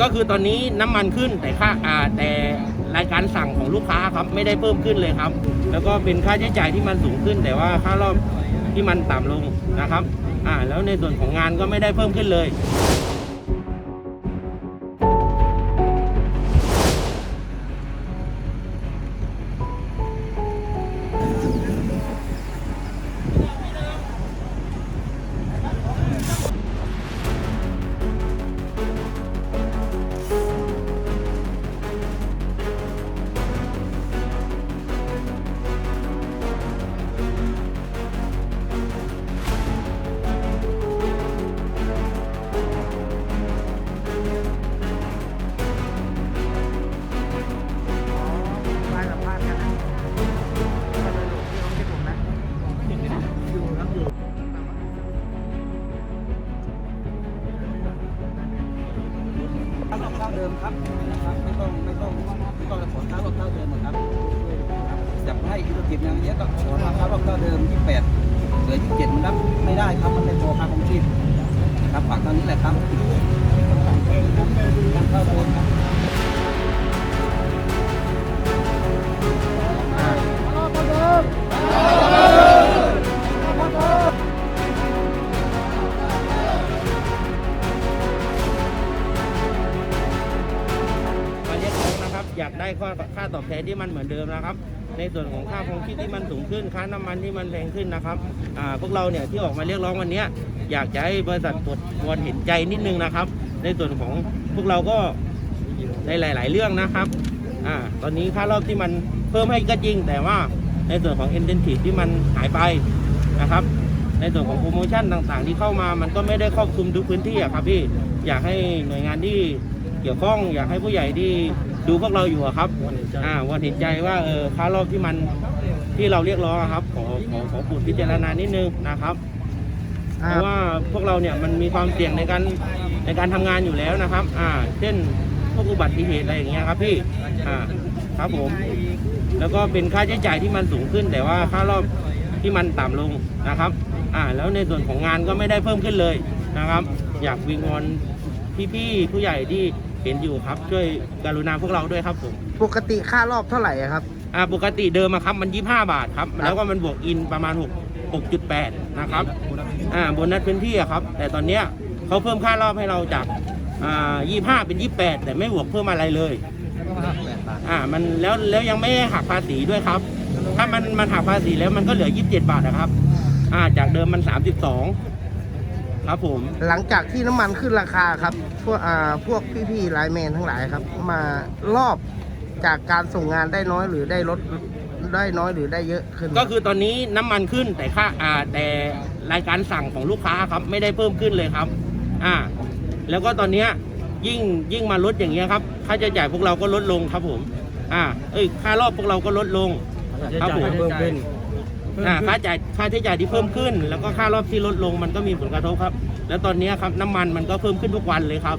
ก็คือตอนนี้น้ำมันขึ้นแต่ค่าอ่าแต่รายการสั่งของลูกค้าครับไม่ได้เพิ่มขึ้นเลยครับ แล้วก็เป็นค่าใช้จ่ายที่มันสูงขึ้น แต่ว่าค่ารอบที่มันต่ำลงนะครับอ่าแล้วในส่วนของงานก็ไม่ได้เพิ่มขึ้นเลย เท่าเดิมครับนะครับ ไม่ต้องไม่ต้องไม่ต้องขอค่ารอบเท่าเดิมหมดครับจับให้อุตอร์ทีมอย่างเงี้ยก็ขอค่ารอบเท่าเดิมที่แปดเหลือยี่สิบเจ็ดมันรับไม่ได้ครับมันเป็นตัวค่าคงชีพนะครับฝากตรงนี้แหละครับข้าวโพดครับ ได้ข้อค่าตอบแทนที่มันเหมือนเดิมนะครับ ในส่วนของค่าครองชีพที่มันสูงขึ้นค่าน้ำมันที่มันแพงขึ้นนะครับพวกเราเนี่ยที่ออกมาเรียกร้องวันนี้อยากจะให้บริษัทตรวจวนเห็นใจนิดนึงนะครับ ในส่วนของพวกเราก็ในหลาย ๆ เรื่องนะครับอ่าตอนนี้ค่ารอบที่มันเพิ่มให้ก็จริง แต่ว่าในส่วนของ incentive ที่มันหายไปนะครับ ในส่วนของโปรโมชั่นต่าง ๆ ที่เข้ามามันก็ไม่ได้ครอบคลุมทุกพื้นที่อะครับพี่อยากให้หน่วยงานที่ เกี่ยวข้องอยากให้ผู้ใหญ่ที่ดูพวกเราอยู่อะครับอ่าวันเห็นใจว่าเออค่ารอบที่มันที่เราเรียกร้องอะครับ ขอขอขอปูดพิจารณานิดนึงนะครับ เพราะว่าพวกเราเนี่ยมันมีความเสี่ยงในการในการทำงานอยู่แล้วนะครับ อ่า เช่นพวกอุบัติเหตุอะไรอย่างเงี้ยครับพี่ อ่า ครับผม แล้วก็เป็นค่าใช้จ่ายที่มันสูงขึ้น แต่ว่าค่ารอบที่มันต่ำลงนะครับ อ่า แล้วในส่วนของงานก็ไม่ได้เพิ่มขึ้นเลยนะครับ อยากวิงวอนพี่ๆผู้ใหญ่ที่ เห็นอยู่ครับช่วยกรุณาพวกเราด้วยครับผมปกติค่ารอบเท่าไหร่อะครับ อ่าปกติเดิมอะครับมัน 25 บาทครับ แล้วก็มันบวกอินประมาณ 6 6.8 นะครับอ่าโบนัสพื้นที่อะครับ แต่ตอนเนี้ยเขาเพิ่มค่ารอบให้เราจากอ่า25 เป็น 28 แต่ไม่บวกเพิ่มอะไรเลยอ่ามันแล้วแล้วยังไม่หักภาษีด้วยครับ ถ้ามันมันหักภาษีแล้วมันก็เหลือ 27 บาทนะครับ อ่าจากเดิมมัน 32 ครับผม หลังจากที่น้ำมันขึ้นราคาครับ พวกอ่าพวกพี่ๆไลน์แมนทั้งหลายครับ มารอบจากการส่งงานได้น้อยหรือได้ลดได้น้อยหรือได้เยอะขึ้นก็คือตอนนี้น้ำมันขึ้นแต่ค่าอ่าแต่รายการสั่งของลูกค้าครับ ไม่ได้เพิ่มขึ้นเลยครับ อ่า แล้วก็ตอนเนี้ยยิ่งยิ่งมาลดอย่างเงี้ยครับ ค่าใช้จ่ายพวกเราก็ลดลงครับผม อ่า เอ้ยค่ารอบพวกเราก็ลดลง ครับผม เพิ่มขึ้น อ่าค่าจ่ายค่าใช้จ่ายที่เพิ่มขึ้น แล้วก็ค่ารอบที่ลดลงมันก็มีผลกระทบครับ แล้วตอนเนี้ยครับน้ำมันมันก็เพิ่มขึ้นทุกวันเลยครับ